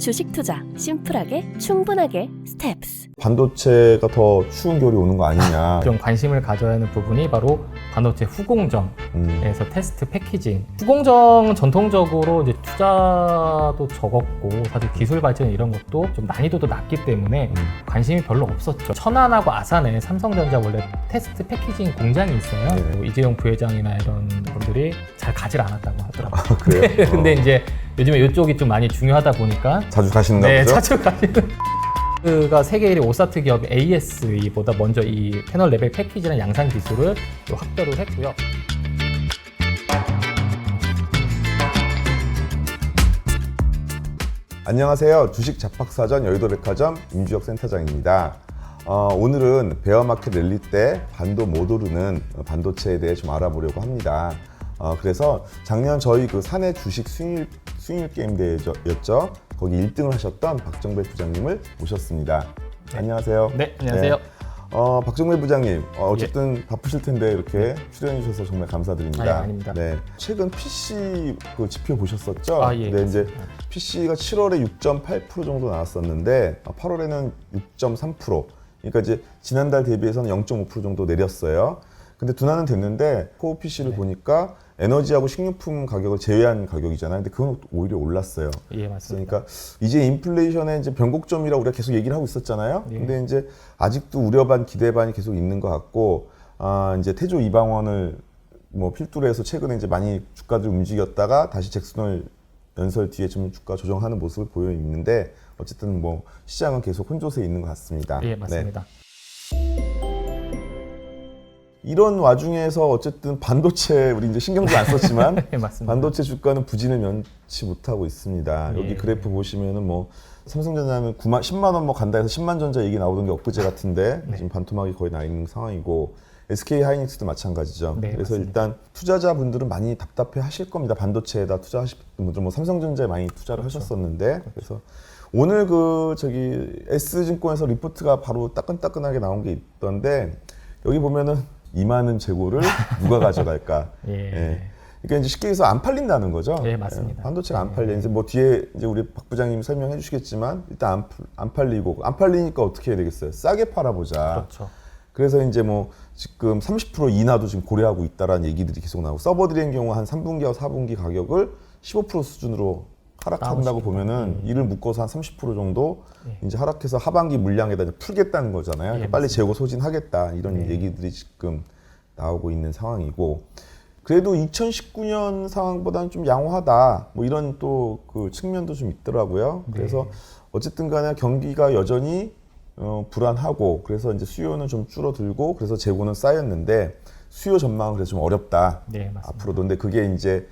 주식 투자 심플하게 충분하게 스텝스. 반도체가 더 추운 겨울이 오는 거 아니냐. 좀 관심을 가져야 하는 부분이 바로 반도체 후공정에서 음, 테스트 패키징. 후공정은 전통적으로 이제 투자도 적었고 사실 기술 발전 이런 것도 좀 난이도도 낮기 때문에 음. 관심이 별로 없었죠. 천안하고 아산에 삼성전자 원래 테스트 패키징 공장이 있어요. 네. 뭐 이재용 부회장이나 이런 분들이 잘 가질 않았다고 하더라고요. 그래요? 어. 근데 이제 요즘에 이쪽이 좀 많이 중요하다 보니까 자주 가시는가 네, 보죠? 자주 가시는. 가 세계 1위 오사트 기업 AS보다 먼저 이 패널 레벨 패키지나 양산 기술을 또 확보를 했고요. 안녕하세요. 주식 잡박사전 여의도백화점 임주혁 센터장입니다. 어, 오늘은 베어마켓 랠리 때 반도 못 오르는 반도체에 대해 좀 알아보려고 합니다. 어, 그래서 작년 저희 그 사내 주식 수익, 수익 게임 대회였죠. 거기 1등을 하셨던 박정배 부장님을 모셨습니다. 안녕하세요. 네, 안녕하세요. 어, 박정배 부장님, 어, 어쨌든 바쁘실 텐데 이렇게 출연해 주셔서 정말 감사드립니다. 네. 아유, 아닙니다. 네. 최근 PC 그 지표 보셨었죠? 아, 예, 네, 이제. PC가 7월에 6.8% 정도 나왔었는데 8월에는 6.3%. 그러니까 이제 지난달 대비해서는 0.5% 정도 내렸어요. 근데 둔화는 됐는데 코어 PC를 네. 보니까 에너지하고 식료품 가격을 제외한 가격이잖아요. 근데 그건 오히려 올랐어요. 예, 맞습니다. 그러니까 이제 인플레이션의 이제 변곡점이라고 우리가 계속 얘기를 하고 있었잖아요. 예. 근데 이제 아직도 우려 반 기대 반이 계속 있는 것 같고 아 이제 태조 이방원을 뭐 필두로 해서 최근에 이제 많이 주가들 움직였다가 다시 잭슨홀 연설 뒤에 좀 주가 조정하는 모습을 보여 있는데 어쨌든 뭐 시장은 계속 혼조세에 있는 것 같습니다. 예, 네. 맞습니다. 이런 와중에서 어쨌든 반도체 우리 이제 신경도 안 썼지만 예, 맞습니다. 반도체 주가는 부진을 면치 못하고 있습니다. 여기 예. 그래프 보시면은 뭐 삼성전자는 9만 10만 원 뭐 간다 해서 10만 전자 얘기 나오던 게 엊그제 같은데 네. 지금 반토막이 거의 나 있는 상황이고 SK 하이닉스도 마찬가지죠. 네, 그래서 맞습니다. 일단 투자자분들은 많이 답답해 하실 겁니다. 반도체에다 투자하실 분들 뭐 삼성전자에 많이 투자를 그렇죠. 하셨었는데 그래서 오늘 그 저기 S증권에서 리포트가 바로 따끈따끈하게 나온 게 있던데 여기 보면은 2만원 재고를 누가 가져갈까? 예. 예. 그러니까 이제 쉽게 해서 안 팔린다는 거죠. 예, 맞습니다. 예, 반도체가 안 팔려. 이제 뭐 뒤에 이제 우리 박 부장님이 설명해 주시겠지만 일단 안, 팔- 안 팔리고 안 팔리니까 어떻게 해야 되겠어요? 싸게 팔아보자. 그렇죠. 그래서 이제 뭐 지금 30% 인하도 지금 고려하고 있다라는 얘기들이 계속 나오고 서버들의 경우 한 3분기와 4분기 가격을 15% 수준으로 하락한다고. 보면은 이를 묶어서 한 30% 정도 예. 이제 하락해서 하반기 물량에다 이제 풀겠다는 거잖아요. 예, 그러니까 빨리. 재고 소진하겠다 이런 네. 얘기들이 지금 나오고 있는 상황이고 그래도 2019년 상황보다는 좀 양호하다 뭐 이런 또 그 측면도 좀 있더라고요. 네. 그래서 어쨌든 간에 경기가 여전히 어, 불안하고 그래서 이제 수요는 좀 줄어들고 그래서 재고는 쌓였는데 수요 전망은 그래서 좀 어렵다. 네, 맞습니다. 앞으로도 근데 그게 이제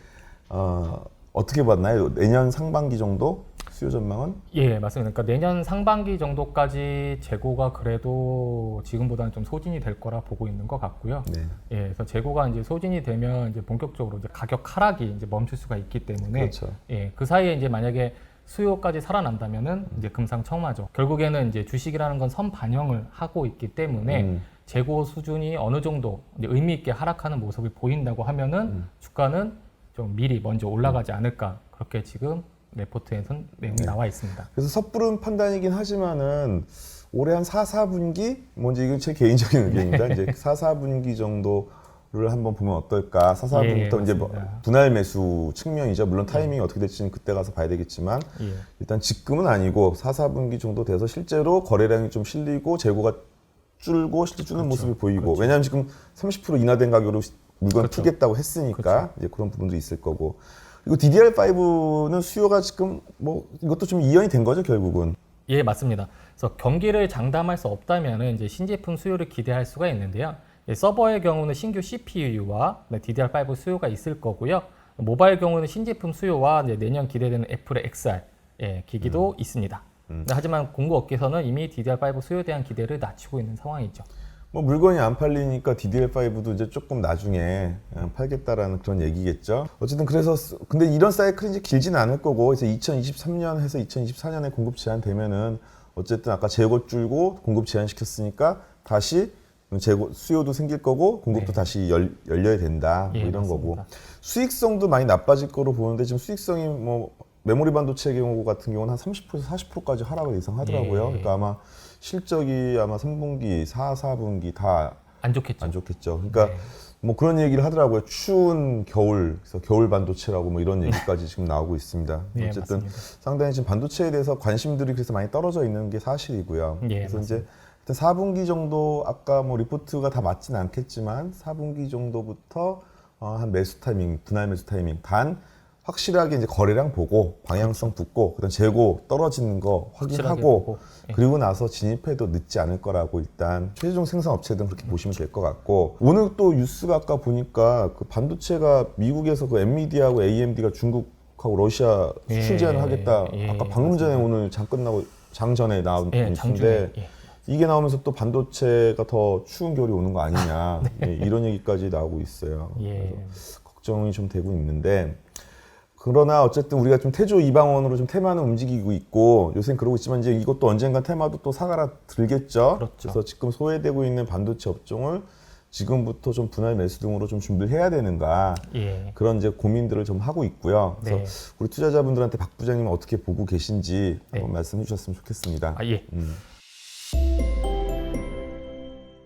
어, 어떻게 봤나요? 내년 상반기 정도 수요 전망은? 예, 맞습니다. 그러니까 내년 상반기 정도까지 재고가 그래도 지금보다는 좀 소진이 될 거라 보고 있는 것 같고요. 네. 예, 그래서 재고가 이제 소진이 되면 이제 본격적으로 이제 가격 하락이 이제 멈출 수가 있기 때문에 그렇죠. 예, 그 사이에 이제 만약에 수요까지 살아난다면은 이제 금상첨화죠. 결국에는 이제 주식이라는 건 선 반영을 하고 있기 때문에 음. 재고 수준이 어느 정도 의미 있게 하락하는 모습을 보인다고 하면은 음. 주가는 좀 미리 먼저 올라가지 않을까 그렇게 지금 레포트에선 내용이 네. 나와 있습니다. 그래서 섣부른 판단이긴 하지만은 올해 한 4, 4분기 뭔지 이건 제 개인적인 의견입니다. 이제 4, 4분기 정도 를 한번 보면 어떨까? 4, 4분기부터 예, 이제 뭐 맞습니다. 분할 매수 측면이죠. 물론 타이밍이 어떻게 될지는 그때 가서 봐야 되겠지만 예. 일단 지금은 아니고 4, 4분기 정도 돼서 실제로 거래량이 좀 실리고 재고가 줄고 실제 주는 그렇죠. 모습이 보이고 왜냐하면 지금 30% 인하된 가격으로 물건 그렇죠. 풀겠다고 했으니까 이제 그런 부분도 있을 거고 그리고 DDR5는 수요가 지금 뭐 이것도 좀 이연이 된 거죠 결국은 예, 맞습니다. 그래서 경기를 장담할 수 없다면 이제 신제품 수요를 기대할 수가 있는데요. 예, 서버의 경우는 신규 CPU와 DDR5 수요가 있을 거고요. 모바일 경우는 신제품 수요와 내년 기대되는 애플의 XR 예, 기기도 있습니다. 근데 하지만 공급 업계에서는 이미 DDR5 수요에 대한 기대를 낮추고 있는 상황이죠. 뭐 물건이 안 팔리니까 DDR5도 이제 조금 나중에 어, 팔겠다라는 그런 얘기겠죠. 어쨌든 그래서 스- 근데 이런 사이클이 이제 길지는 않을 거고 그래서 2023년 해서 2024년에 공급 제한 되면은 어쨌든 아까 재고 줄고 공급 제한 시켰으니까 다시 재고 수요도 생길 거고 공급도 네. 다시 열, 열려야 된다 뭐 예, 이런 맞습니다. 거고 수익성도 많이 나빠질 거로 보는데 지금 수익성이 뭐 메모리 반도체의 경우 같은 경우는 한 30%에서 40%까지 하락을 예상하더라고요. 예. 그러니까 아마 실적이 아마 3분기, 4, 4분기 다안안 좋겠죠. 좋겠죠. 그러니까 네. 뭐 그런 얘기를 하더라고요. 추운 겨울, 그래서 겨울 반도체라고 뭐 이런 얘기까지 지금 나오고 있습니다. 예, 어쨌든 맞습니다. 상당히 지금 반도체에 대해서 관심들이 그래서 많이 떨어져 있는 게 사실이고요. 예, 그래서 이제 일단 4분기 정도 아까 뭐 리포트가 다 맞진 않겠지만 4분기 정도부터 어, 한 매수 타이밍, 분할 매수 타이밍 단 확실하게 이제 거래량 보고 방향성 붙고 그다음 재고 떨어지는 거 확인하고 예. 그리고 나서 진입해도 늦지 않을 거라고 일단 최종 생산 업체들은 그렇게 보시면 될 것 같고 오늘 또 뉴스가 아까 보니까 그 반도체가 미국에서 그 엔비디아하고 AMD가 중국하고 러시아 수출 예, 제한을 하겠다. 예, 아까 방금 전에. 오늘 장 끝나고 장 전에 나온 예, 뉴스인데. 이게 나오면서 또 반도체가 더 추운 겨울이 오는 거 아니냐 예, 이런 얘기까지 나오고 있어요. 예. 그래서 걱정이 좀 되고 있는데 그러나 어쨌든 우리가 좀 태조 이방원으로 좀 테마는 움직이고 있고 요새는 그러고 있지만 이제 이것도 언젠가 테마도 또 사가라 들겠죠. 그렇죠. 래서 지금 소외되고 있는 반도체 업종을 지금부터 좀 분할 매수 등으로 좀 준비를 해야 되는가 예. 그런 이제 고민들을 좀 하고 있고요. 그래서 네. 우리 투자자분들한테 박 부장님은 어떻게 보고 계신지 네. 한번 말씀해 주셨으면 좋겠습니다. 아, 예. 음.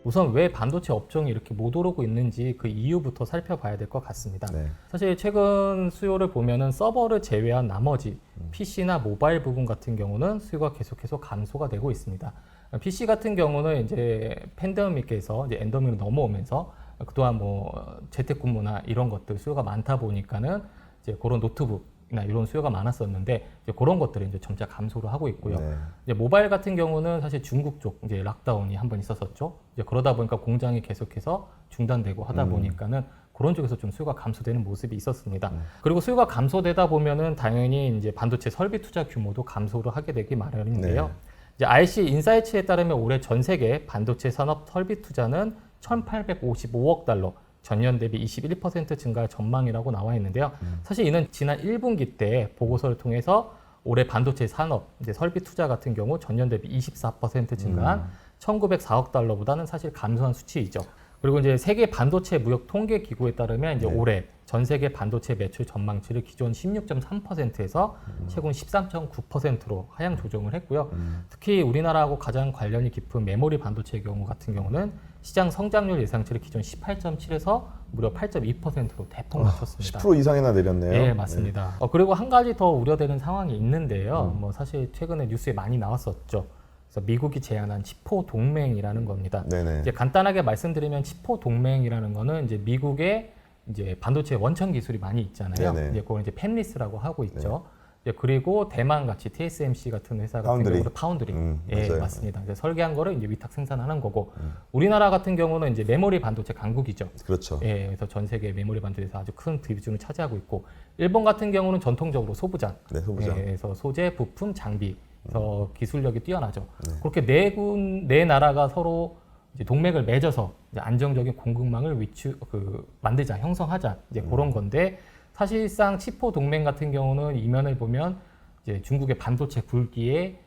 우선 왜 반도체 업종이 이렇게 못 오르고 있는지 그 이유부터 살펴봐야 될 것 같습니다. 네. 사실 최근 수요를 보면은 서버를 제외한 나머지 음. PC나 모바일 부분 같은 경우는 수요가 계속해서 감소가 되고 있습니다. PC 같은 경우는 이제 팬데믹에서 이제 엔더믹으로 넘어오면서 그동안 뭐 재택근무나 이런 것들 수요가 많다 보니까는 이제 그런 노트북 이나 이런 수요가 많았었는데 이제 그런 것들이 이제 점차 감소를 하고 있고요. 네. 이제 모바일 같은 경우는 사실 중국 쪽 이제 락다운이 한 번 있었었죠. 이제 그러다 보니까 공장이 계속해서 중단되고 하다 음. 보니까는 그런 쪽에서 좀 수요가 감소되는 모습이 있었습니다. 음. 그리고 수요가 감소되다 보면은 당연히 이제 반도체 설비 투자 규모도 감소를 하게 되기 마련인데요. 네. 이제 RC 인사이츠에 따르면 올해 전 세계 반도체 산업 설비 투자는 1,855억 달러, 전년 대비 21% 증가할 전망이라고 나와 있는데요. 음. 사실 이는 지난 1분기 때 보고서를 통해서 올해 반도체 산업 이제 설비 투자 같은 경우 전년 대비 24% 증가한 음. 1,904억 달러보다는 사실 감소한 수치이죠. 그리고 이제 세계 반도체 무역 통계 기구에 따르면 이제 네. 올해 전 세계 반도체 매출 전망치를 기존 16.3%에서 최근 13.9%로 하향 조정을 했고요. 음. 특히 우리나라하고 가장 관련이 깊은 메모리 반도체의 경우 같은 경우는 시장 성장률 예상치를 기존 18.7에서 무려 8.2%로 대폭 낮췄습니다. 10% 이상이나 내렸네요. 네, 맞습니다. 어, 그리고 한 가지 더 우려되는 상황이 있는데요. 음. 뭐 사실 최근에 뉴스에 많이 나왔었죠. 그래서 미국이 제안한 치포 동맹이라는 겁니다. 네네. 이제 간단하게 말씀드리면 치포 동맹이라는 거는 이제 미국의 이제 반도체 원천 기술이 많이 있잖아요. 네네. 이제 그걸 이제 펜리스라고 하고 있죠. 이 제 그리고 대만 같이 TSMC 같은 회사 같은 파운드리. 경우도 파운드리, 음, 예 맞아요. 맞습니다. 이제 설계한 거를 이제 위탁 생산하는 거고 음. 우리나라 같은 경우는 이제 메모리 반도체 강국이죠. 그렇죠. 예, 그래서 전 세계 메모리 반도체에서 아주 큰 비중을 차지하고 있고 일본 같은 경우는 전통적으로 소부장, 네, 소부장. 예, 그래서 소재, 부품, 장비, 그래서 기술력이 뛰어나죠. 네. 그렇게 네군 네 나라가 서로 이제 동맥을 맺어서 이제 안정적인 공급망을 위추 그 만들자, 형성하자 이제 음. 그런 건데 사실상 치포 동맹 같은 경우는 이면을 보면 이제 중국의 반도체 굴기에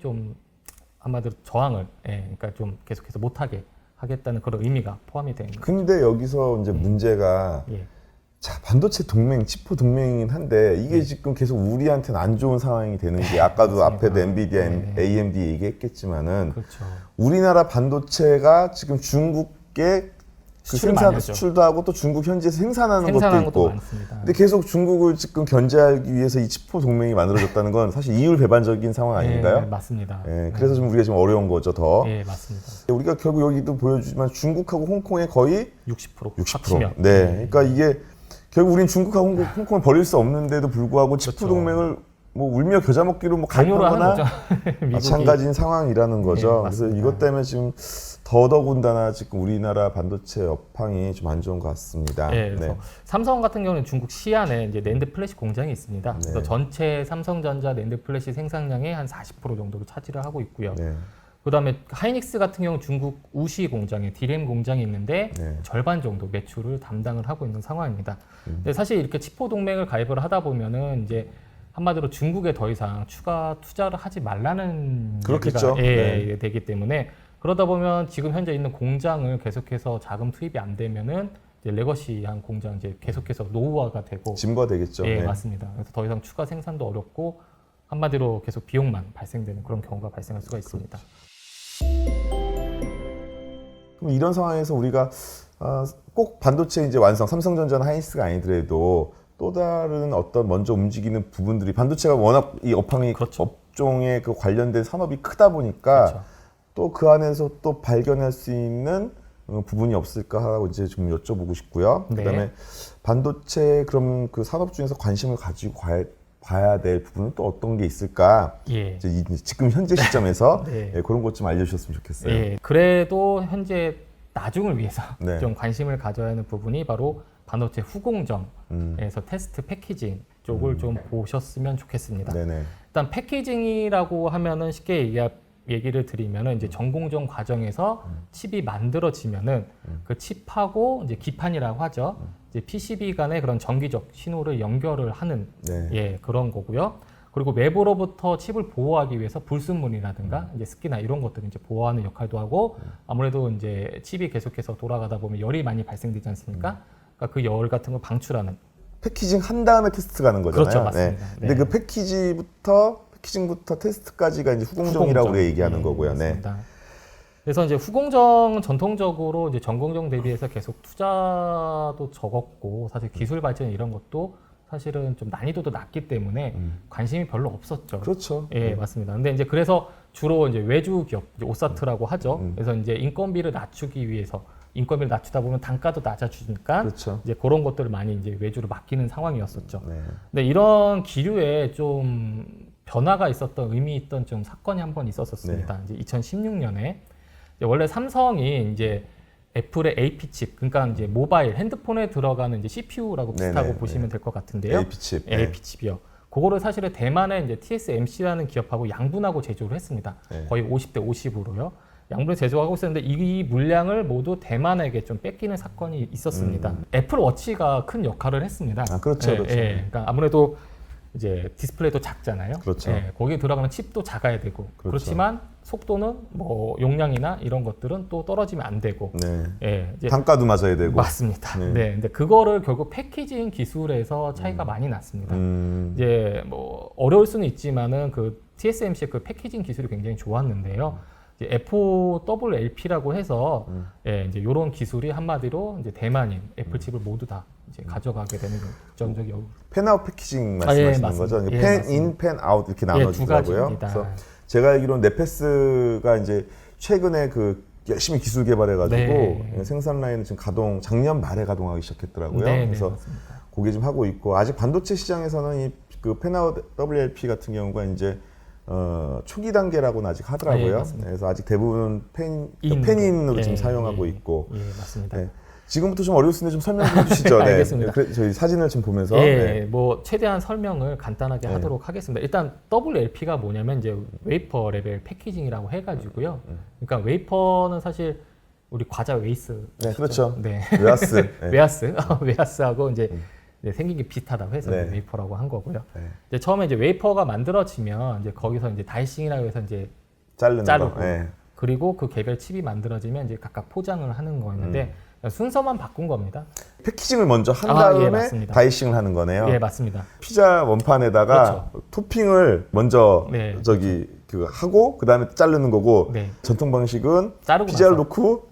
좀 한마디로 저항을, 예, 그러니까 좀 계속해서 못하게 하겠다는 그런 의미가 포함이 되는 거예요. 근데 여기서 이제 문제가 예. 자 반도체 동맹, 치포 동맹이긴 한데 이게 네. 지금 계속 우리한테는 안 좋은 상황이 되는 게 아까도 앞에도 엔비디아, 네. AMD 얘기했겠지만은 그렇죠. 우리나라 반도체가 지금 중국에 그 생산 많이 하죠. 수출도 하고 또 중국 현지에서 생산하는 생산하는 것도 것도 있고. 많습니다. 근데 계속 중국을 지금 견제하기 위해서 이 치포 동맹이 만들어졌다는 건 사실 이율 배반적인 상황 예, 아닌가요? 맞습니다. 예, 그래서 좀 우리가 좀 어려운 거죠 더. 예, 맞습니다. 우리가 결국 여기도 보여주지만 중국하고 홍콩의 거의 60% 60%. 합치면. 네. 그러니까 이게 결국 우리는 중국하고 홍콩, 홍콩을 버릴 수 없는데도 불구하고 치프 그렇죠. 동맹을 뭐 울며 겨자 먹기로 뭐. 미국이. 마찬가지인 상황이라는 거죠. 네, 그래서. 이것 때문에 지금 더더군다나 지금 우리나라 반도체 업황이 좀 안 좋은 것 같습니다. 예, 그래서 네. 삼성 같은 경우는 중국 시안에 이제 낸드 플래시 공장이 있습니다. 그래서 네. 전체 삼성전자 낸드 플래시 생산량의 한 40% 정도를 차지를 하고 있고요. 네. 그다음에 하이닉스 같은 경우 중국 우시 공장에 디램 공장이 있는데 네. 절반 정도 매출을 담당을 하고 있는 상황입니다. 음. 근데 사실 이렇게 치포 동맹을 가입을 하다 보면은 이제 한마디로 중국에 더 이상 추가 투자를 하지 말라는 그렇겠죠. 얘기가 예, 네. 되기 때문에 그러다 보면 지금 현재 있는 공장을 계속해서 자금 투입이 안 되면은 이제 레거시한 공장 이제 계속해서 노후화가 되고 짐과 되겠죠. 예, 네. 맞습니다. 그래서 더 이상 추가 생산도 어렵고 한마디로 계속 비용만 발생되는 그런 경우가 발생할 수가 있습니다. 그럼 이런 상황에서 우리가 아, 꼭 반도체 이제 완성, 삼성전자나 하이닉스가 아니더라도 또 다른 어떤 먼저 움직이는 부분들이 반도체가 워낙 이 업황이 그렇죠. 업종에 그 관련된 산업이 크다 보니까 그렇죠. 또그 안에서 또 발견할 수 있는 어, 부분이 없을까 하고 이제 좀 여쭤보고 싶고요. 네. 그다음에 반도체 그럼 그 산업 중에서 관심을 가지고 가- 봐야 될 부분은 또 어떤 게 있을까? 예. 이제 이- 지금 현재 시점에서 네. 예, 그런 것 좀 알려주셨으면 좋겠어요. 예, 그래도 현재 나중을 위해서 네. 좀 관심을 가져야 하는 부분이 바로 반도체 후공정에서 음. 테스트 패키징 쪽을 좀 보셨으면 좋겠습니다. 네네. 일단 패키징이라고 하면은 쉽게 얘기, 얘기를 드리면은 이제 전공정 과정에서 칩이 만들어지면은 그 칩하고 이제 기판이라고 하죠. 이제 PCB 간의 그런 정기적 신호를 연결을 하는 네. 예 그런 거고요. 그리고 외부로부터 칩을 보호하기 위해서 불순물이라든가 이제 습기나 이런 것들을 이제 보호하는 역할도 하고 아무래도 이제 칩이 계속해서 돌아가다 보면 열이 많이 발생되지 않습니까? 그러니까 그 열 같은 걸 방출하는 패키징 한 다음에 테스트 가는 거잖아요. 그렇죠, 맞습니다. 네. 근데 네. 그 패키지부터 패키징부터 테스트까지가 이제 후공정이라고 후공정. 우리가 얘기하는 예, 거고요. 네. 맞습니다. 그래서 이제 후공정 전통적으로 이제 전공정 대비해서 계속 투자도 적었고 사실 기술 발전 이런 것도 사실은 좀 난이도도 낮기 때문에 관심이 별로 없었죠. 음. 그렇죠. 예, 맞습니다. 근데 이제 그래서 주로 이제 외주 기업, 이제 오사트라고 하죠. 음. 그래서 이제 인건비를 낮추기 위해서 인건비를 낮추다 보면 단가도 낮아지니까 그렇죠. 이제 그런 것들을 많이 이제 외주로 맡기는 상황이었었죠. 네. 근데 이런 기류에 좀 변화가 있었던 의미 있던 좀 사건이 한 번 있었었습니다. 네. 이제 2016년에 원래 삼성이 이제 애플의 AP 칩, 그러니까 이제 모바일 핸드폰에 들어가는 이제 CPU라고 비슷하고 네네, 보시면 될 것 같은데요. AP 칩. 예, AP 칩이요. 그거를 사실은 대만의 이제 TSMC라는 기업하고 양분하고 제조를 했습니다. 네. 거의 50대 50으로요. 양분을 제조하고 있었는데 이 물량을 모두 대만에게 좀 뺏기는 사건이 있었습니다. 애플 워치가 큰 역할을 했습니다. 음. 아, 그렇죠, 예, 그렇죠. 예. 그러니까 아무래도 이제 디스플레이도 작잖아요. 그렇죠. 예, 거기에 들어가는 칩도 작아야 되고 그렇죠. 그렇지만 속도는 뭐 용량이나 이런 것들은 또 떨어지면 안 되고 네. 예, 이제 단가도 맞아야 되고. 맞습니다. 네. 네. 근데 그거를 결국 패키징 기술에서 차이가 많이 났습니다. 음. 이제 뭐 어려울 수는 있지만은 그 TSMC의 그 패키징 기술이 굉장히 좋았는데요. 이제 FOWLP라고 해서 음. 예, 이제 이런 기술이 한마디로 이제 대만인 애플칩을 모두 다 이제 가져가게 되는 결정적이 펜아웃 패키징 아, 예, 말씀하시는. 거죠? 예, 펜 맞습니다. 인, 펜 아웃 이렇게 예. 가지입니다. 그래서 제가 알기로는 네페스가 이제 최근에 그 열심히 기술 개발해가지고 네. 생산 라인을 지금 가동 작년 말에 가동하기 시작했더라고요. 네, 네, 그래서 맞습니다. 그게 좀 하고 있고 아직 반도체 시장에서는 이그 펜아웃 WLP 같은 경우가 이제 어, 초기 단계라고는 아직 아, 예, 하더라고요. 맞습니다. 그래서 아직 대부분 펜 인으로. 펜인으로 예, 지금 사용하고 예, 있고 예, 맞습니다. 네. 지금부터 좀 어려울 수 있는데 좀 설명 좀 해주시죠. 네. 알겠습니다. 그래, 저희 사진을 좀 보면서 예, 네. 뭐 최대한 설명을 간단하게 네. 하도록 하겠습니다. 일단 WLP가 뭐냐면 이제 웨이퍼 레벨 패키징이라고 해가지고요. 음, 그러니까 웨이퍼는 사실 우리 과자 웨이스. 네? 그렇죠. 네. 웨하스. 네. 웨하스, 웨하스하고 이제 이제 생긴 게 비슷하다고 해서 네. 웨이퍼라고 한 거고요. 네. 이제 처음에 이제 웨이퍼가 만들어지면 이제 거기서 이제 다이싱이라고 해서 이제 자르는 자르고. 거. 네. 그리고 그 개별 칩이 만들어지면 이제 각각 포장을 하는 거였는데 순서만 바꾼 겁니다. 패키징을 먼저 한 아, 예, 다음에 맞습니다. 다이싱을 하는 거네요. 예, 맞습니다. 피자 원판에다가 토핑을 먼저 네. 저기 그 하고 그 다음에 자르는 거고 네. 전통 방식은 피자를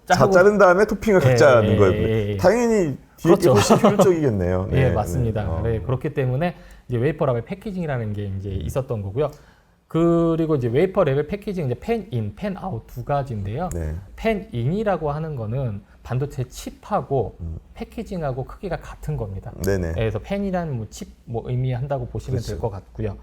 자, 자르고. 자른 다음에 토핑을 예, 각자 하는 예, 거예요. 예, 예. 당연히 뒤에 게 그렇죠. 훨씬 효율적이겠네요. 네, 예, 맞습니다. 네. 어. 네, 그렇기 때문에 이제 웨이퍼 레벨 패키징이라는 게 이제 있었던 거고요. 그리고 이제 웨이퍼 레벨 패키징 이제 펜 인, 펜 아웃 두 가지인데요. 네. 펜 인이라고 하는 거는 반도체 칩하고 음. 패키징하고 크기가 같은 겁니다. 네네. 그래서 펜이라는 뭐칩 뭐 의미한다고 보시면 그렇죠. 될것 같고요.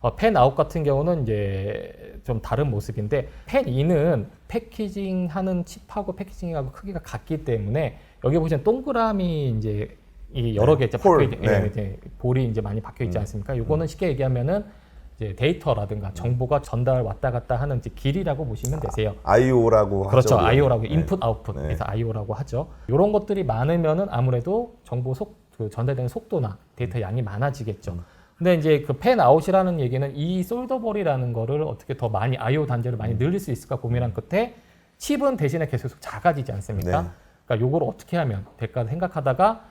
어, 펜 아웃 같은 경우는 이제 좀 다른 모습인데 펜 인은 패키징하는 칩하고 패키징하고 크기가 같기 때문에 여기 보시면 동그라미 이제 이 여러 개 이제 홀, 박혀 있, 네. 음. 예, 이제 볼이 이제 많이 박혀 있지 않습니까? 요거는 쉽게 얘기하면은 이제 데이터라든가 정보가 전달 왔다 갔다 하는 이제 길이라고 보시면 되세요. IO라고 그렇죠. 하죠. IO라고 네. 인풋 아웃풋 네. 그래서 IO라고 하죠. 이런 것들이 많으면은 아무래도 정보 속 그 전달되는 속도나 데이터 양이 많아지겠죠. 음. 근데 이제 그펜 아웃이라는 얘기는 이 솔더볼이라는 거를 어떻게 더 많이 IO 단계를 음. 많이 늘릴 수 있을까 고민한 끝에 칩은 대신에 계속 작아지지 않습니까? 네. 그러니까 요거를 어떻게 하면 될까 생각하다가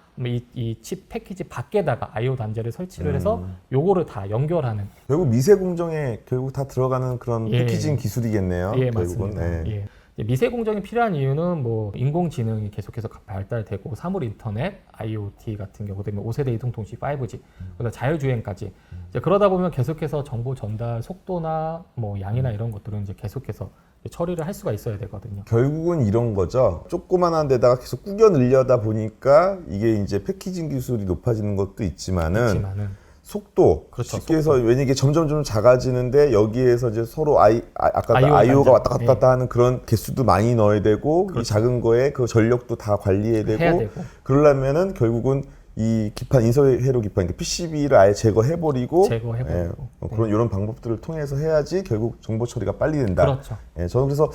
이칩 패키지 밖에다가 I/O 단자를 설치를 해서 음. 요거를 다 연결하는 결국 미세 공정에 결국 다 들어가는 그런 예. 패키징 기술이겠네요. 예, 결국은. 맞습니다. 네. 예. 이제 미세 공정이 필요한 이유는 뭐 인공지능이 계속해서 발달되고 사물 인터넷, IoT 같은 경우 그다음에 5세대 이동통신 5G, 그다음 자율주행까지 이제 그러다 보면 계속해서 정보 전달 속도나 뭐 양이나 이런 것들은 이제 계속해서 처리를 할 수가 있어야 되거든요. 결국은 이런 거죠. 조그만한 데다가 계속 꾸겨 늘려다 보니까 이게 이제 패키징 기술이 높아지는 것도 있지만은 그렇지만은 속도 그렇죠, 쉽게 해서 왜냐 이게 점점 좀 작아지는데 여기에서 이제 서로 아이 아, 아까 IO 아이오가. 왔다 갔다 예. 하는 그런 개수도 많이 넣어야 되고 이 그렇죠. 작은 거에 그 전력도 다 관리해야 되고, 해야 되고 그러려면은 결국은 이 기판 인서회로 기판 그러니까 PCB를 아예 제거해 버리고 제거해버리고 뭐 그런 이런 방법들을 통해서 해야지 결국 정보 처리가 빨리 된다. 그렇죠. 예, 저는 그래서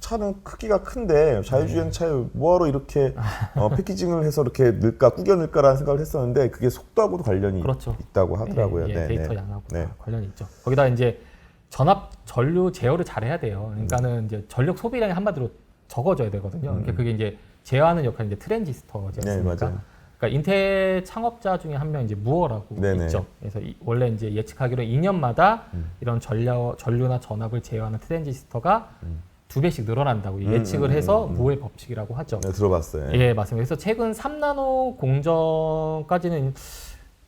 차는 크기가 큰데 자율주행 차에 뭐하러 이렇게 어, 패키징을 해서 이렇게 넣을까 꾸겨 넣을까라는 생각을 했었는데 그게 속도하고도 관련이 그렇죠. 있다고 하더라고요. 예, 예, 네, 데이터 네. 양하고 네. 다 관련이 있죠. 거기다 이제 전압 전류 제어를 잘 해야 돼요. 그러니까는 이제 전력 소비량이 한마디로 적어져야 되거든요. 그러니까 그게 이제 제어하는 역할이 이제 트랜지스터지 음. 네, 않습니까? 맞아요. 그러니까 인텔 창업자 중에 한 명 이제 무어라고 네네. 있죠. 그래서 이- 원래 이제 예측하기로 2년마다 음. 이런 전려, 전류나 전압을 제어하는 트랜지스터가 두 배씩 늘어난다고 음, 예측을 음, 해서 음, 음. 무어의 법칙이라고 하죠. 네, 들어봤어요. 예, 맞습니다. 그래서 최근 3나노 공정까지는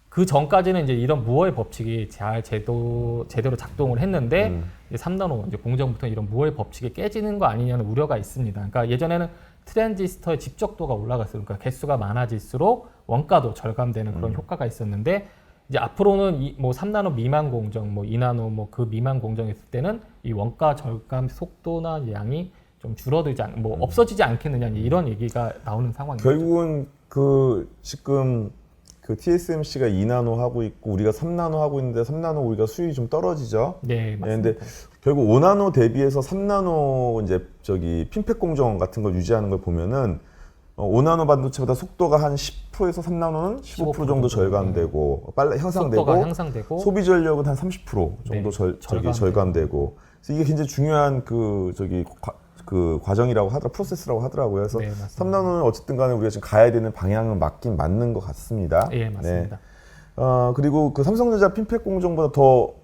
그 전까지는 이제 이런 무어의 법칙이 잘 제도 제대로 작동을 했는데 음. 이제 3나노 이제 공정부터 이런 무어의 법칙이 깨지는 거 아니냐는 우려가 있습니다. 그러니까 예전에는 트랜지스터의 집적도가 올라갔어요. 그러니까 개수가 많아질수록 원가도 절감되는 그런 효과가 있었는데 이제 앞으로는 이 뭐 3나노 미만 공정, 뭐 2나노 뭐 그 미만 공정했을 때는 이 원가 절감 속도나 양이 좀 줄어들지 않, 뭐 없어지지 않겠느냐 이런 얘기가 나오는 상황입니다. 결국은 그 지금 그 TSMC가 2나노 하고 있고 우리가 3나노 하고 있는데 3나노 우리가 수율이 좀 떨어지죠. 네, 예, 맞습니다. 근데 결국 5나노 대비해서 3나노 이제 저기 핀팩 공정 같은 걸 유지하는 걸 보면은 어, 5나노 반도체보다 속도가 한 10%에서 3나노는 15% 15% 정도 정도. 절감되고 빨리 향상되고 향상되고 소비 전력은 한 30% 정도 네, 절, 저기 절감되고. 그래서 이게 굉장히 중요한 그 저기 과, 그 과정이라고 하더라 프로세스라고 하더라고요. 그래서 네, 맞습니다. 3나노는 어쨌든 간에 우리가 지금 가야 되는 방향은 맞긴 맞는 것 같습니다. 예, 맞습니다. 네. 어, 그리고 그 삼성전자 핀팩 공정보다 더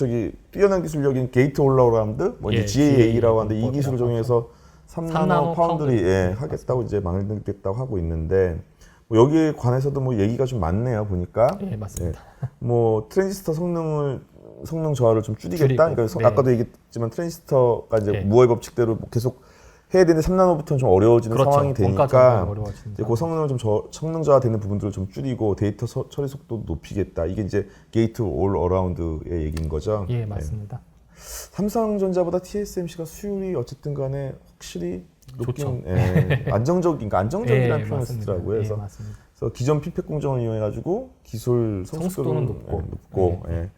저기 뛰어난 기술력인 게이트 올라우라운드, 뭐 이제 예, GAA라고 하는데 이 기술을 정해서 3나노, 3나노 파운드리. 예, 하겠다고 이제 만들겠다고 하고 있는데 뭐 여기에 관해서도 뭐 얘기가 좀 많네요 보니까 예, 맞습니다. 뭐 트랜지스터 성능을 성능 저하를 좀 줄이겠다. 줄이고, 그러니까 서- 네. 아까도 얘기했지만 트랜지스터가 이제 네. 무어의 법칙대로 계속 해야 되는데 3나노부터는 좀 어려워지는 그렇죠. 상황이 되니까 이제 그 성능을 좀 저, 성능 저하되는 부분들을 좀 줄이고 데이터 서- 처리 속도도 높이겠다. 이게 이제 게이트 올 어라운드의 얘기인 거죠. 예, 네. 맞습니다. 삼성전자보다 TSMC가 수율이 어쨌든 간에 확실히. 높긴 예, 안정적, 그러니까 안정적이라는 표현을 맞습니다. 쓰더라고요. 예, 그래서, 맞습니다. 그래서 기존 핀팩 공정을 이용해 가지고 기술 성숙도는 성숙도는 높고. 예, 높고 예.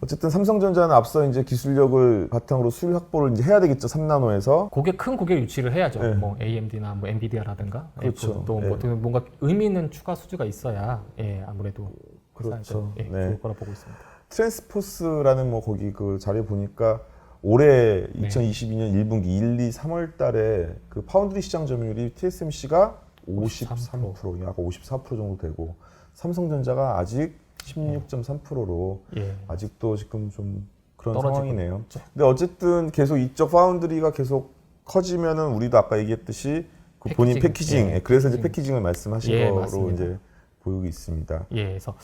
어쨌든 삼성전자는 앞서 이제 기술력을 바탕으로 수율 확보를 이제 해야 되겠죠. 3나노에서. 고객 큰 고객 유치를 해야죠. 네. 뭐 AMD나 뭐 엔비디아라든가 그렇죠. 또뭐 네. 뭔가 의미 있는 추가 수주가 있어야 예, 아무래도 그렇죠. 예, 네. 좋을 거라 보고 있습니다. 트랜스포스라는 뭐 거기 그 자료 보니까 올해 네. 2022년 1분기 1, 2, 3월 달에 그 파운드리 시장 점유율이 TSMC가 53%, 약54% 정도 되고 삼성전자가 아직 16.3%로 예. 아직도 지금 좀 그런 떨어지고 상황이네요. 있죠. 근데 어쨌든 계속 이쪽 파운드리가 계속 커지면은 우리도 아까 얘기했듯이 그 본인 패키징, 패키징, 예, 예, 그래서 이제 패키징. 패키징을 말씀하신 예, 거로 맞습니다. 이제 보이고 있습니다. 예, 그래서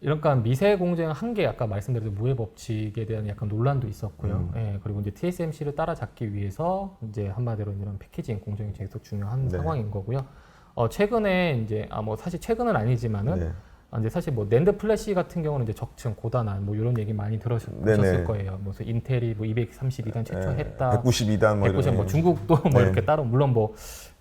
이러니까 미세 공정 한계 아까 말씀드린 무해 법칙에 대한 약간 논란도 있었고요. 음. 예, 그리고 이제 TSMC를 따라잡기 위해서 이제 한마디로 이런 패키징 공정이 계속 중요한 네. 상황인 거고요. 어, 최근에 이제 아 뭐 사실 최근은 아니지만은 네. 아, 이제 사실 뭐 낸드 플래시 같은 경우는 이제 적층 고단한 뭐 이런 얘기 많이 들으셨을 네네. 거예요. 뭐 그래서 인텔이 뭐 232단 최초했다. 192단 뭐 190, 이런 뭐 중국도 뭐 네. 이렇게 따로 물론 뭐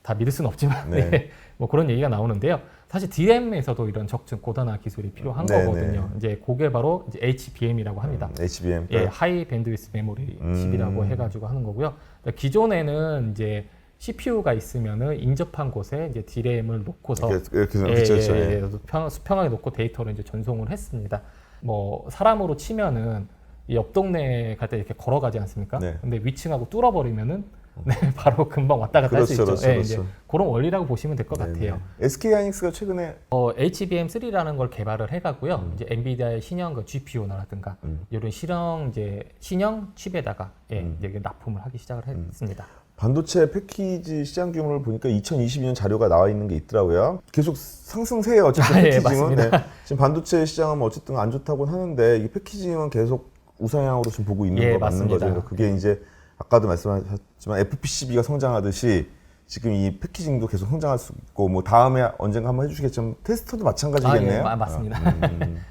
다 믿을 수는 없지만 네. 네. 뭐 그런 얘기가 나오는데요. 사실 DRAM에서도 이런 적층 고단화 기술이 필요한 네, 거거든요. 이제 그게 바로 이제 HBM이라고 합니다. HBM. 예, 하이 밴드위스 메모리 음. 칩이라고 해가지고 하는 거고요. 그러니까 기존에는 이제 CPU가 있으면은 인접한 곳에 이제 DRAM을 놓고서 이렇게 이렇게 예, 그렇죠, 그렇죠. 예, 예. 예, 수평, 수평하게 놓고 데이터를 이제 전송을 했습니다. 뭐 사람으로 치면은 이옆 동네 갈 때 이렇게 걸어가지 않습니까? 네. 근데 위층하고 뚫어버리면은 네, 바로 금방 왔다 갔다 할수 그렇죠, 있죠. 그렇죠, 예, 그렇죠. 이제 그런 원리라고 보시면 될것 같아요. SK 하이닉스가 최근에 어, HBM3라는 걸 개발을 해가고요. 이제 엔비디아의 신형 그 GPU라든가 음. 이런 실형 이제 신형 칩에다가 예, 음. 이제 납품을 하기 시작을 했습니다. 반도체 패키지 시장 규모를 보니까 2022년 자료가 나와 있는 게 있더라고요. 계속 상승세예요. 어쨌든 아, 예, 패키징은. 네. 지금 반도체 시장은 뭐 어쨌든 안 좋다고는 하는데 이 패키징은 계속 우상향으로 지금 보고 있는 예, 거 맞는 맞습니다. 거죠. 그게 이제 아까도 말씀하셨지만 FPCB가 성장하듯이 지금 이 패키징도 계속 성장할 수 있고 뭐 다음에 언젠가 한번 해주시겠지만 테스터도 마찬가지겠네요. 아, 예, 마- 맞습니다. 아, 음.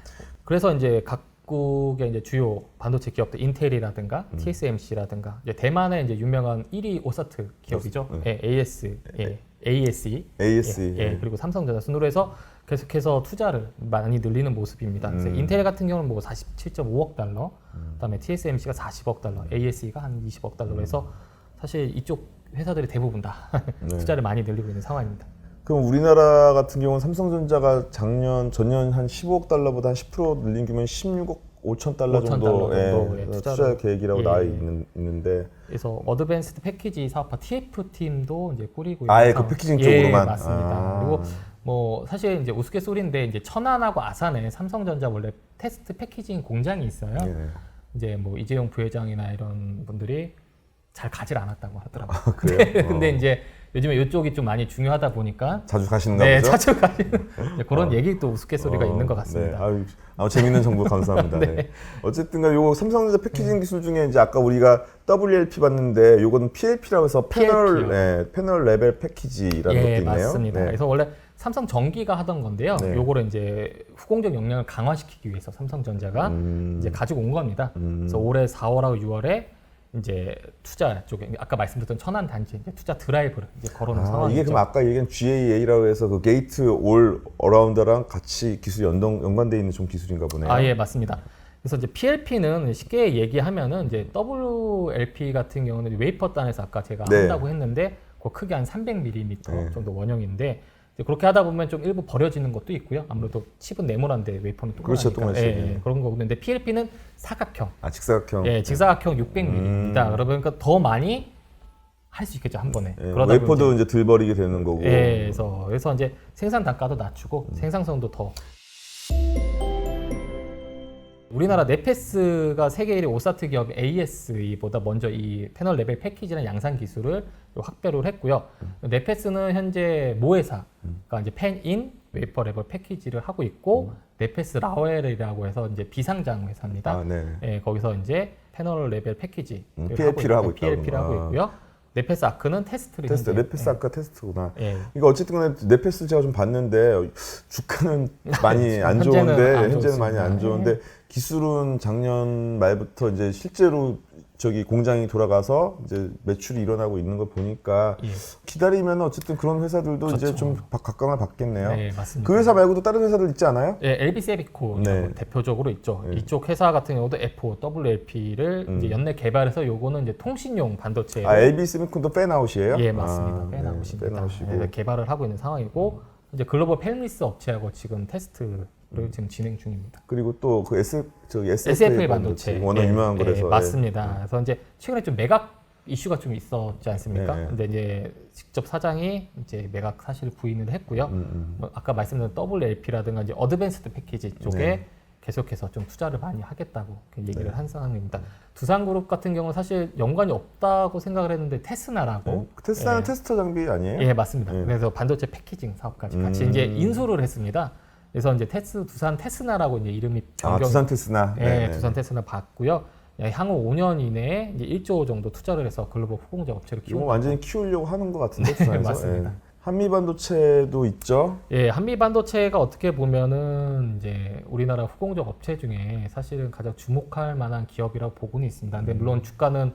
그래서 이제 각 국의 이제 주요 반도체 기업들 인텔이라든가 음. TSMC라든가 이제 대만의 이제 유명한 1위 오사트 기업이죠. 음. 예, AS, 예, ASE, ASE. 예, 예, 그리고 삼성전자 순으로 해서 계속해서 투자를 많이 늘리는 모습입니다. 그래서 음. 인텔 같은 경우는 뭐 47.5억 달러, 그다음에 TSMC가 40억 달러, ASE가 한 20억 달러로 해서 사실 이쪽 회사들이 대부분 다 네. 투자를 많이 늘리고 있는 상황입니다. 그럼 우리나라 같은 경우는 삼성전자가 작년 전년 한 15억 달러보다 한 10% 늘린 규모는 16억 5천 달러 5천 정도 정도의 예, 투자를- 투자 계획이라고 예. 나와 있는, 있는데 그래서 어드밴스드 패키지 사업화 TF 팀도 이제 꾸리고 아예 그 패키징. 쪽으로만 예, 맞습니다. 아. 그리고 뭐 사실 이제 우스갯소리인데 이제 천안하고 아산에 삼성전자 원래 테스트 패키징 공장이 있어요. 예. 이제 뭐 이재용 부회장이나 이런 분들이 잘 가질 않았다고 하더라고요. 그래요? 근데 어. 이제 요즘에 이쪽이 좀 많이 중요하다 보니까 자주 가시는가 네, 보죠? 자주 가시는 그런 어. 얘기 또 우스갯소리가 어, 있는 것 같습니다. 네. 아유, 아유, 재밌는 정보 감사합니다. 네. 어쨌든간 요 삼성전자 패키징 기술 중에 이제 아까 우리가 WLP 봤는데 요거는 PLP라고 해서 패널. 네, 패널 레벨 패키지라는 예, 것도 있네요. 맞습니다. 네. 그래서 원래 삼성 전기가 하던 건데요. 네. 요거를 이제 후공적 역량을 강화시키기 위해서 삼성전자가 음. 이제 가지고 온 겁니다. 음. 그래서 올해 4월하고 6월에 이제 투자 쪽에 아까 말씀드렸던 천안 단지 이제 투자 드라이브를 이제 걸어놓은 아, 상황이죠. 이게 그럼 아까 얘기한 GAA라고 해서 그 게이트 올 어라운드랑 같이 기술 연동 연관돼 있는 좀 기술인가 보네요. 아, 예, 맞습니다. 그래서 이제 PLP는 쉽게 얘기하면은 이제 WLP 같은 경우는 웨이퍼 단에서 아까 제가 네. 한다고 했는데 그 크게 한 300mm 네. 정도 원형인데 그렇게 하다 보면 좀 일부 버려지는 것도 있고요. 아무래도 칩은 네모난데 웨이퍼는 그렇죠, 동그라니까. 예, 예, 그런 거고 근데 PLP는 사각형, 아 직사각형. 예, 직사각형 600mm입니다. 음. 그러니까 더 많이 할 수 있겠죠 한 번에. 예, 그러다 웨이퍼도 보면 이제 들 버리게 되는 거고. 예, 그래서 그래서 이제 생산 단가도 낮추고 음. 생산성도 더 우리나라 네페스가 세계 1위 오사트 기업 ASE보다 먼저 이 패널 레벨 패키지라는 양산 기술을 확배를 했고요. 음. 네페스는 현재 모회사가 이제 펜인 웨이퍼 레벨 패키지를 하고 있고 네페스 라웰이라고 해서 이제 비상장 회사입니다. 음. 아, 네. 예, 거기서 이제 패널 레벨 패키지 음, PLP를 하고 있다고. PLP를 하고 아. 있고요. 네페스 아크는 테스트를 테스트 현재, 레페스 아까 테스트구나. 예, 예. 이거 어쨌든 간에 네페스 제가 좀 봤는데 주가는 많이 안 현재는 좋은데 안 현재는 많이 안 좋습니다. 예. 좋은데 기술은 작년 말부터 이제 실제로 저기 공장이 돌아가서 이제 매출이 일어나고 있는 걸 보니까 예. 기다리면 어쨌든 그런 회사들도 이제 그렇죠. 좀 바- 각광을 받겠네요. 네, 맞습니다. 그 회사 말고도 다른 회사들 있지 않아요? 예, LB 세비코 네. 대표적으로 있죠. 네. 이쪽 회사 같은 경우도 F5 WLP를 음. 이제 연내 개발해서 요거는 이제 통신용 반도체 아 LB 세미콘도 빼나오시에요? 예 맞습니다. 아, 빼나오십니다. 네, 빼나오시고 예, 개발을 하고 있는 상황이고 이제 글로벌 펠리스 업체하고 지금 테스트 를 음. 지금 진행 중입니다. 그리고 또 그 SF 저기 SFA, SFA 반도체 워낙 예, 유명한 예, 거라서 맞습니다. 그래서 이제 최근에 좀 매각 이슈가 좀 있었지 않습니까? 네. 근데 이제 직접 사장이 이제 매각 사실을 부인을 했고요. 음, 음. 뭐 아까 말씀드린 WLP라든가 이제 어드밴스드 패키지 쪽에 네. 계속해서 좀 투자를 많이 하겠다고 이렇게 얘기를 네. 한 상황입니다. 두산그룹 같은 경우는 사실 연관이 없다고 생각을 했는데 테스나라고 네. 테스라는 예. 테스터 장비 아니에요? 예 맞습니다. 예. 그래서 반도체 패키징 사업까지 같이 음. 이제 인수를 했습니다. 그래서 이제 테스 두산 테스나라고 이제 이름이 아 변경 두산 테스나. 예, 네, 네. 두산 테스나 받고요. 예, 향후 5년 이내에 이제 1조 정도 투자를 해서 글로벌 후공자 업체를 이거 키우고 완전히 키우려고 하는 것 같은데 두산에서. 맞습니다. 예. 한미 반도체도 있죠. 예, 한미 반도체가 어떻게 보면은 이제 우리나라 후공적 업체 중에 사실은 가장 주목할 만한 기업이라고 보고는 있습니다. 음. 근데 물론 주가는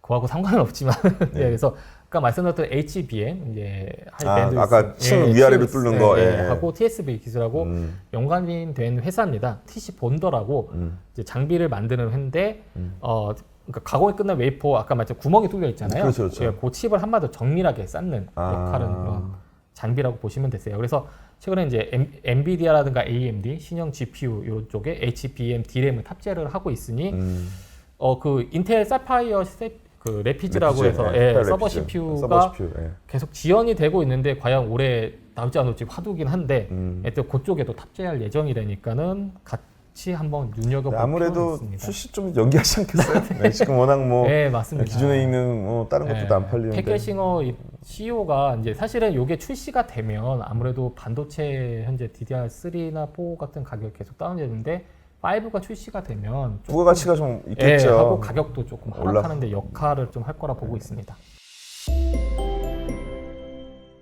그하고 상관은 없지만, 예, 그래서 아까 말씀드렸던 HBM 이제 네. 아, 하이밴드 아까 층 위아래로 뚫는 거, 예. 하고 TSV 기술하고 음, 연관이 된 회사입니다. TC 본더라고 음. 이제 장비를 만드는 회인데 음. 어 그러니까 가공이 끝난 웨이퍼 아까 말했죠 구멍이 뚫려 있잖아요. 그렇죠, 그렇죠. 예, 그 칩을 한마디 정밀하게 쌓는 아. 역할은 그런 장비라고 보시면 되세요. 그래서 최근에 이제 엠, 엔비디아라든가 AMD 신형 GPU 이쪽에 HBM D램을 탑재를 하고 있으니 음. 어그 인텔 사파이어 세- 그 레피즈라고 레피즈, 해서 예, 예, 레피즈. 서버 CPU가 서버 CPU, 예. 계속 지원이 되고 있는데 과연 올해 나올지 안 나올지 화두긴 한데 음. 또 그쪽에도 탑재할 예정이라니까는 같이 한번 필요는 아무래도. 출시 좀 연기하지 않겠어요? 네, 지금 워낙 뭐 네 맞습니다. 기존에 있는 뭐 다른 것도 네, 안 팔리는데. 패ker싱어 CEO가 이제 사실은 이게 출시가 되면 아무래도 반도체 현재 DDR3나 4 같은 가격이 계속 다운되는데 5가 출시가 되면 조금 부가가치가 좀 예, 있겠죠. 하고 가격도 조금 하락하는데 역할을 좀 할 거라 보고 있습니다.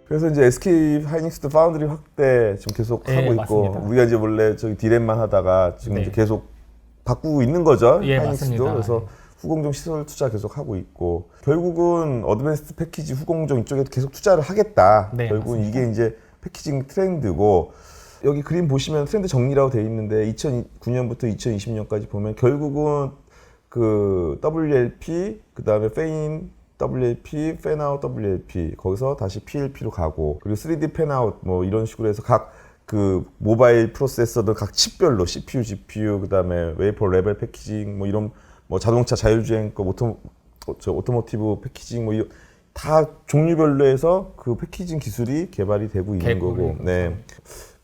그래서 이제 SK 하이닉스도 파운드리 확대 지금 계속 예, 하고 있고 맞습니다. 우리가 이제 원래 저기 디램만 하다가 지금 네. 이제 계속 바꾸고 있는 거죠. 예, 하이닉스도 맞습니다. 그래서 후공정 시설 투자 계속 하고 있고 결국은 어드밴스드 패키지 후공정 이쪽에 계속 투자를 하겠다. 네, 결국은 맞습니다. 이게 이제 패키징 트렌드고 여기 그림 보시면 트렌드 정리라고 돼 있는데 2009년부터 2020년까지 보면 결국은 그 WLP 그 다음에 페인 WLP, 팬아웃 WLP 거기서 다시 PLP로 가고 그리고 3D 팬아웃 뭐 이런 식으로 해서 각 그 모바일 프로세서들 각 칩별로 CPU, GPU 그다음에 웨이퍼 레벨 패키징 뭐 이런 뭐 자동차 자율주행 거 오토 어, 저 오토모티브 패키징 뭐 이런 다 종류별로 해서 그 패키징 기술이 개발이 되고 있는 거고 네.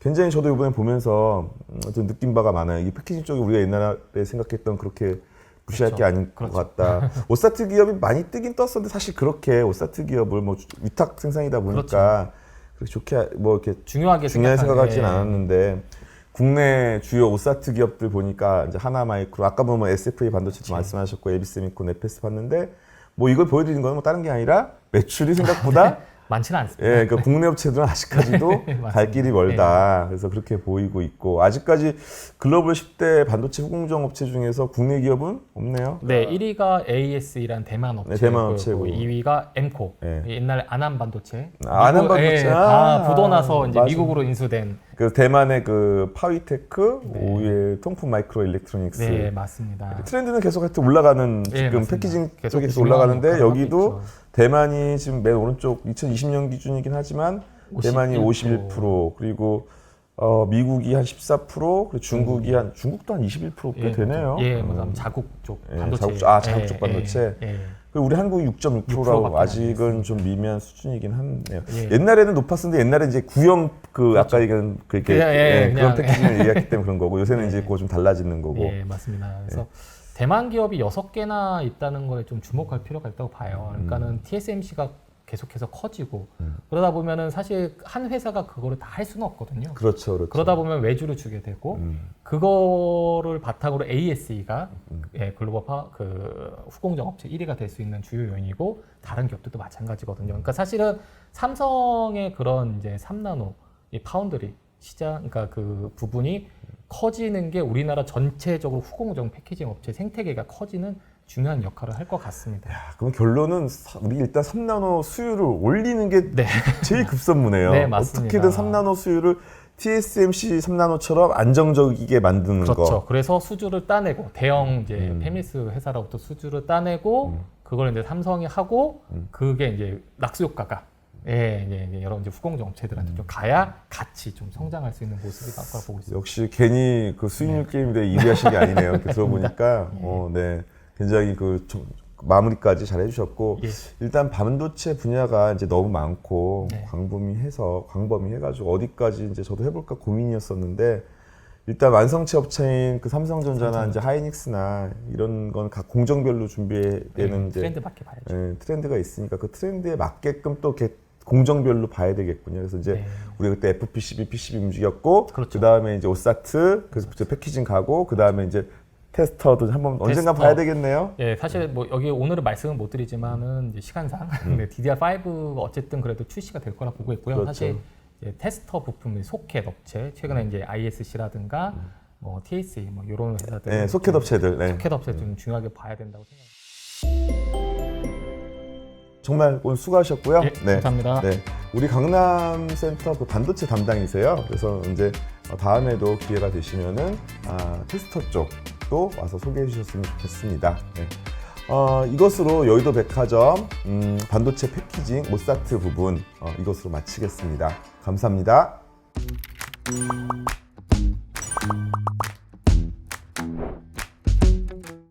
굉장히 저도 이번에 보면서 음, 좀 느낀 바가 많아요. 이 패키징 쪽이 우리가 옛날에 생각했던 그렇게 무시할 그렇죠. 게 아닌 그렇죠. 것 같다. 오사트 기업이 많이 뜨긴 떴었는데 사실 그렇게 오사트 기업을 뭐 위탁 생산이다 보니까 그렇게 좋게 뭐 이렇게 중요하게 중요하게 생각하진. 않았는데 국내 주요 오사트 기업들 보니까 이제 하나마이크로 아까 보면 뭐 SFA 반도체도 말씀하셨고 에비세미콘, 에페스 봤는데 뭐 이걸 보여드리는 건뭐 다른 게 아니라 매출이 생각보다 많지는 않습니다. 예, 그러니까 국내 업체들은 아직까지도 갈 맞습니다. 길이 멀다. 그래서 그렇게 보이고 있고 아직까지 글로벌 10대 반도체 후공정 업체 중에서 국내 기업은 없네요. 네, 1위가 AS이란 대만 업체고, 네, 대만 업체고. 2위가 엠코. 네. 옛날 아남 반도체. 아, 아남 반도체. 예, 아, 다 부도나서 이제 맞아. 미국으로 인수된. 그 대만의 그 파위테크, 오의 통풍 마이크로 일렉트로닉스. 네, 맞습니다. 트렌드는 계속 하여튼 올라가는 예, 지금 맞습니다. 패키징 계속 쪽에 계속 중요한 올라가는데 여기도. 대만이 지금 맨 오른쪽 2020년 기준이긴 하지만 대만이 51%. 51% 그리고 어, 미국이 한 14% 그리고 중국이 한 중국도 한 21%꽤 예, 되네요. 예, 음. 뭐 자국 쪽 예, 반도체. 자국 쪽- 아, 자국 예, 쪽 반도체. 예, 예. 우리 한국이 6.6%라고 6%밖에 안 아직은 좀 미미한 수준이긴 한데요. 예. 옛날에는 높았었는데 옛날에 이제 구형 그 아까 얘기한 그렇게 그냥, 예, 예, 그런 그냥- 패키징을 얘기했기 때문에 그런 거고 요새는 예. 이제 그거 좀 달라지는 거고. 예, 맞습니다. 그래서 대만 기업이 여섯 개나 있다는 거에 좀 주목할 필요가 있다고 봐요. 그러니까는 음. TSMC가 계속해서 커지고 그러다 보면은 사실 한 회사가 그거를 다 할 수는 없거든요. 그렇죠, 그렇죠. 그러다 보면 외주를 주게 되고 음. 그거를 바탕으로 ASE가 예, 글로벌 파, 그 후공정 업체 1위가 될 수 있는 주요 요인이고 다른 기업들도 마찬가지거든요. 그러니까 사실은 삼성의 그런 이제 3나노 이 파운드리 시장 그러니까 그 부분이 커지는 게 우리나라 전체적으로 후공정 패키징 업체 생태계가 커지는 중요한 역할을 할 것 같습니다. 야, 그럼 결론은 사- 우리 일단 3나노 수율을 올리는 게 네. 제일 급선무네요. 네, 맞습니다. 어떻게든 3나노 수율을 TSMC 3나노처럼 안정적이게 만드는 그렇죠. 거. 그래서 수주를 따내고 대형 이제 음. 페미스 회사로부터 수주를 따내고 음. 그걸 이제 삼성이 하고 음. 그게 이제 낙수 효과가 예, 이제, 이제 여러 이제 후공정 업체들한테 음. 좀 가야 같이 좀 성장할 수 있는 모습이 나올 거라 보고 있습니다. 역시 괜히 그 수익률 네. 게임에 대해 이해하신 게 아니네요. 이렇게 들어보니까 어, 네. 굉장히 그좀 마무리까지 잘 해주셨고 예. 일단 반도체 분야가 이제 너무 많고 네. 광범위해서 광범위해가지고 어디까지 이제 저도 해볼까 고민이었었는데 일단 완성체 업체인 그 삼성전자나 이제 하이닉스나 이런 건 각 공정별로 준비되는 예, 이제 트렌드 밖에 봐야죠. 예, 트렌드가 있으니까 그 트렌드에 맞게끔 또 이렇게 공정별로 봐야 되겠군요. 그래서 이제 네. 우리가 그때 FPCB, PCB 움직였고 그렇죠. 그 다음에 이제 오사트, 그래서 이제 패키징 가고 그 다음에 이제 테스터도 한번 언젠가. 봐야 되겠네요. 예, 사실 뭐 여기 오늘은 말씀은 못 드리지만은 이제 시간상 네, DDR5 어쨌든 그래도 출시가 될 거라 보고 있고요. 음. 그렇죠. 사실 이제 테스터 부품 소켓 업체 최근에 이제 ISC라든가 뭐 TSE 뭐 이런 회사들 네, 소켓 업체들. 네. 소켓 업체 좀 중요하게 봐야 된다고 생각합니다. 정말 오늘 수고하셨고요. 예, 감사합니다. 네. 우리 강남 센터 그 반도체 담당이세요. 그래서 이제 어, 다음에도 기회가 되시면은 아, 테스터 쪽도 와서 소개해 주셨으면 좋겠습니다. 네. 어, 이것으로 여의도 백화점 음, 반도체 패키징 오사트 부분 어, 이것으로 마치겠습니다. 감사합니다.